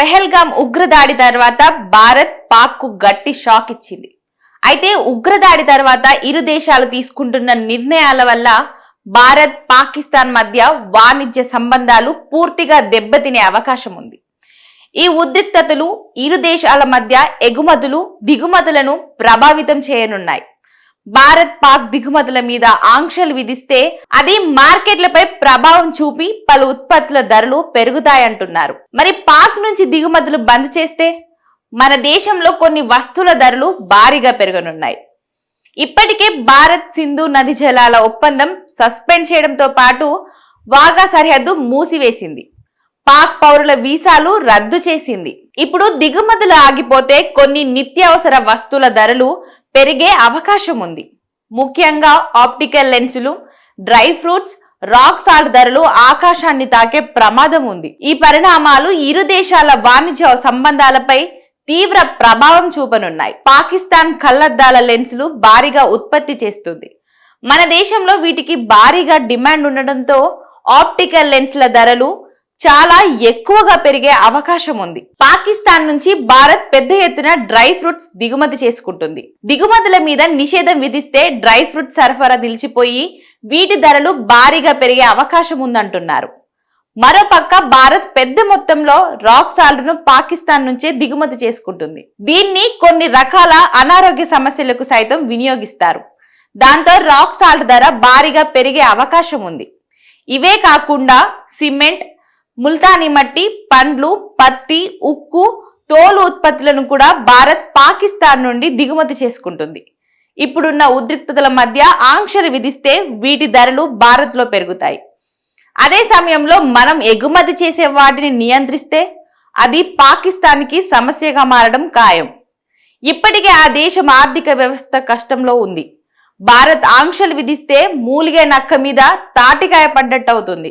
పెహల్గాం ఉగ్రదాడి తర్వాత భారత్ పాక్కు గట్టి షాక్ ఇచ్చింది. అయితే ఉగ్రదాడి తర్వాత ఇరు దేశాలు తీసుకుంటున్న నిర్ణయాల వల్ల భారత్ పాకిస్తాన్ మధ్య వాణిజ్య సంబంధాలు పూర్తిగా దెబ్బతినే అవకాశం ఉంది. ఈ ఉద్రిక్తతలు ఇరు దేశాల మధ్య ఎగుమతులు దిగుమతులను ప్రభావితం చేయనున్నాయి. భారత్ పాక్ దిగుమతుల మీద ఆంక్షలు విధిస్తే అది మార్కెట్లపై ప్రభావం చూపి పలు ఉత్పత్తుల ధరలు పెరుగుతాయంటున్నారు. మరి పాక్ నుంచి దిగుమతులు బంద్ చేస్తే మన దేశంలో కొన్ని వస్తువుల ధరలు భారీగా పెరగనున్నాయి. ఇప్పటికే భారత్ సింధు నది జలాల ఒప్పందం సస్పెండ్ చేయడంతో పాటు వాగా సరిహద్దు మూసివేసింది. పాక్ పౌరుల వీసాలు రద్దు చేసింది. ఇప్పుడు దిగుమతులు ఆగిపోతే కొన్ని నిత్యావసర వస్తువుల ధరలు పెరిగే అవకాశం ఉంది ముఖ్యంగా ఆప్టికల్ లెన్సులు డ్రై ఫ్రూట్స్ రాక్ సాల్ట్ ధరలు ఆకాశాన్ని తాకే ప్రమాదం ఉంది ఈ పరిణామాలు ఇరు దేశాల వాణిజ్య సంబంధాలపై తీవ్ర ప్రభావం చూపనున్నాయి. పాకిస్తాన్ కళ్ళద్దాల లెన్సులు భారీగా ఉత్పత్తి చేస్తుంది. మన దేశంలో వీటికి భారీగా డిమాండ్ ఉండడంతో ఆప్టికల్ లెన్స్ల ధరలు చాలా ఎక్కువగా పెరిగే అవకాశం ఉంది. పాకిస్తాన్ నుంచి భారత్ పెద్ద ఎత్తున డ్రై ఫ్రూట్స్ దిగుమతి చేసుకుంటుంది. దిగుమతుల మీద నిషేధం విధిస్తే డ్రై ఫ్రూట్ సరఫరా నిలిచిపోయి వీటి ధరలు భారీగా పెరిగే అవకాశం ఉందంటున్నారు. మరోపక్క భారత్ పెద్ద మొత్తంలో రాక్ సాల్ట్ను పాకిస్తాన్ నుంచే దిగుమతి చేసుకుంటుంది. దీన్ని కొన్ని రకాల అనారోగ్య సమస్యలకు సైతం వినియోగిస్తారు. దాంతో రాక్ సాల్ట్ ధర భారీగా పెరిగే అవకాశం ఉంది. ఇవే కాకుండా సిమెంట్ ముల్తానీ మట్టి పండ్లు పత్తి ఉక్కు తోలు ఉత్పత్తులను కూడా భారత్ పాకిస్తాన్ నుండి దిగుమతి చేసుకుంటుంది. ఇప్పుడున్న ఉద్రిక్తతల మధ్య ఆంక్షలు విధిస్తే వీటి ధరలు భారత్లో పెరుగుతాయి. అదే సమయంలో మనం ఎగుమతి చేసే వాటిని నియంత్రిస్తే అది పాకిస్తాన్కి సమస్యగా మారడం ఖాయం. ఇప్పటికే ఆ దేశం ఆర్థిక వ్యవస్థ కష్టంలో ఉంది. భారత్ ఆంక్షలు విధిస్తే మూలిగే నక్క మీద తాటికాయ పడ్డట్టు అవుతుంది.